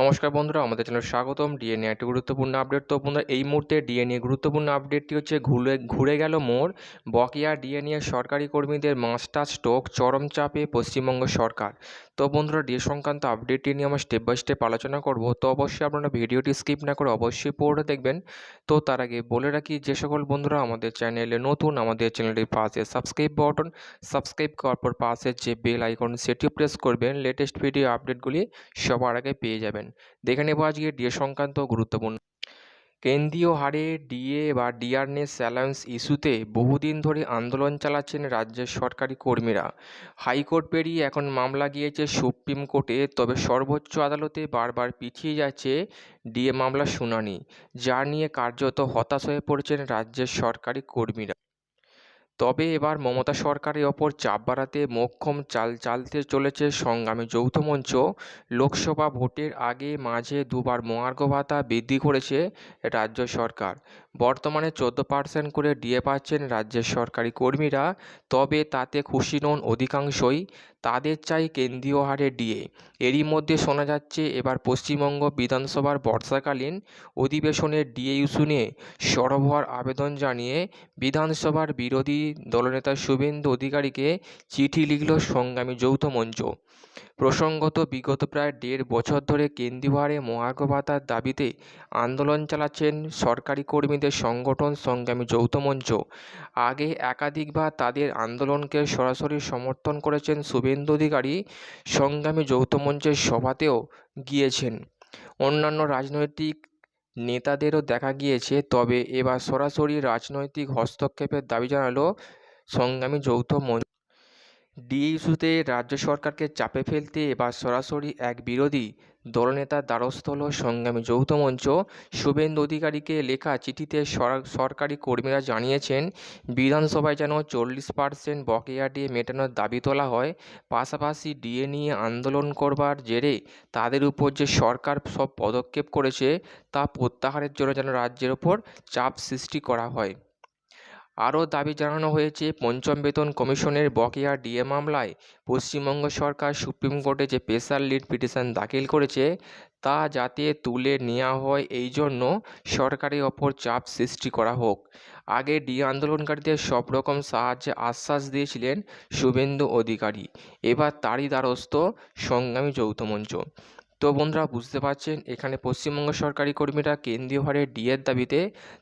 নমস্কার বন্ধুরা, আমাদের চ্যানেল স্বাগতম। ডিএনএ একটি গুরুত্বপূর্ণ আপডেট তো বন্ধুরা, এই মুহূর্তে ডিএনএ গুরুত্বপূর্ণ আপডেটটি হচ্ছে ঘুরে ঘুরে গেল মোর বকেয়া ডিএনএ সরকারি কর্মীদের মাস্টার স্ট্রোক চরম চাপে পশ্চিমবঙ্গ সরকার। তো বন্ধুরা ডিএ সংক্রান্ত আপডেটটি নিয়ে আমরা স্টেপ বাই স্টেপ আলোচনা করব। তো অবশ্যই আপনারা ভিডিওটি স্কিপ না করে অবশ্যই পড়ে দেখবেন। তো তার আগে বলে রাখি, যে সকল বন্ধুরা আমাদের চ্যানেলে নতুন, আমাদের চ্যানেলটির পাশে সাবস্ক্রাইব বাটন সাবস্ক্রাইব করার পর পাশে যে বেল আইকন সেটিও প্রেস করবেন। লেটেস্ট ভিডিও আপডেটগুলি সবার আগে পেয়ে যাবেন। দেখে নেব আজকে ডিএ সংক্রান্ত গুরুত্বপূর্ণ। কেন্দ্রীয় হারে ডিএ বা ডিআরএস অ্যালাউন্স ইস্যুতে বহুদিন ধরে আন্দোলন চালাচ্ছেন রাজ্যের সরকারি কর্মীরা। হাইকোর্ট পেরিয়ে এখন মামলা গিয়েছে সুপ্রিম কোর্টে, তবে সর্বোচ্চ আদালতে বারবার পিছিয়ে যাচ্ছে ডিএ মামলার শুনানি, যা নিয়ে কার্যত হতাশ হয়ে পড়েছেন রাজ্যের সরকারি কর্মীরা। তবে এবার মমতা সরকারের ওপর চাপ বাড়াতে মোক্ষম চাল চালতে চলেছে সংগ্রামী যৌথ মঞ্চ। লোকসভা ভোটের আগে মাঝে দুবার মহার্ঘ ভাতা বৃদ্ধি করেছে রাজ্য সরকার। বর্তমানে চোদ্দ পার্সেন্ট করে ডিএ পাচ্ছেন রাজ্যের সরকারি কর্মীরা, তবে তাতে খুশি নন অধিকাংশই। তাদের চাই কেন্দ্রীয় হারে ডিএ। এরই মধ্যে শোনা যাচ্ছে, এবার পশ্চিমবঙ্গ বিধানসভার বর্ষাকালীন অধিবেশনের ডিএ ইস্যু নিয়ে সরব হওয়ার আবেদন জানিয়ে বিধানসভার বিরোধী দলনেতা শুভেন্দু অধিকারীকে চিঠি লিখল সংগ্রামী যৌথ মঞ্চ। প্রসঙ্গত, বিগত প্রায় দেড় বছর ধরে কেন্দ্রীয় হারে মহার্ঘ ভাতার দাবিতে আন্দোলন চালাচ্ছেন সরকারি কর্মীদের সংগঠন সংগ্রামী যৌথ মঞ্চ। আগে একাধিকবার তাদের আন্দোলনকে সরাসরি সমর্থন করেছেন শুভেন্দু অধিকারী, সংগ্রামী যৌথ মঞ্চের সভাতেও গিয়েছেন। অন্যান্য রাজনৈতিক নেতাদেরও দেখা গিয়েছে, তবে এবার সরাসরি রাজনৈতিক হস্তক্ষেপের দাবি জানালো সংগ্রামী যৌথ মঞ্চ। ডি ইস্যুতে রাজ্য সরকারকে চাপে ফেলতে এবার সরাসরি এক বিরোধী দলনেতার দ্বারস্থ হল সংগ্রামী যৌথ মঞ্চ। শুভেন্দু অধিকারীকে লেখা চিঠিতে সরকারি কর্মীরা জানিয়েছেন, বিধানসভায় যেন চল্লিশ পার্সেন্ট বকেয়া ডিএ মেটানোর দাবি তোলা হয়। পাশাপাশি ডিএ নিয়ে আন্দোলন করবার জেরে তাদের উপর যে সরকার সব পদক্ষেপ করেছে, তা প্রত্যাহারের জন্য যেন রাজ্যের ওপর চাপ সৃষ্টি করা হয়। আরও দাবি জানানো হয়েছে, পঞ্চম বেতন কমিশনের বকেয়া ডিএ মামলায় পশ্চিমবঙ্গ সরকার সুপ্রিম কোর্টে যে স্পেশাল লিড পিটিশন দাখিল করেছে, তা যাতে তুলে নেওয়া হয় এই জন্য সরকারের ওপর চাপ সৃষ্টি করা হোক। আগে ডি আন্দোলনকারীদের সব রকম সাহায্যে আশ্বাস দিয়েছিলেন শুভেন্দু অধিকারী। এবার তারই দ্বারস্থ সংগ্রামী যৌথ মঞ্চ। তো বন্ধুরা বুঝতে পারছেন, এখানে পশ্চিমবঙ্গ সরকারি কর্মীরা কেন্দ্রীয় হারে ডিএর দাবিতে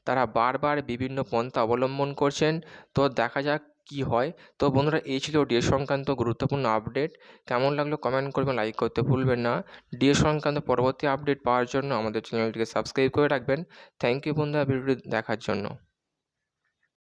তারা বারবার বিভিন্ন পন্থা অবলম্বন করছেন। তো দেখা যাক কি হয়। তো বন্ধুরা, এই ছিল ডিএ সংক্রান্ত গুরুত্বপূর্ণ আপডেট। কেমন লাগল কমেন্ট করবেন, লাইক করতে ভুলবেন না। ডিএ সংক্রান্ত পরবর্তী আপডেট পাওয়ার জন্য আমাদের চ্যানেলটিকে সাবস্ক্রাইব করে রাখবেন। থ্যাংক ইউ বন্ধুরা, ভিডিওটি দেখার জন্য।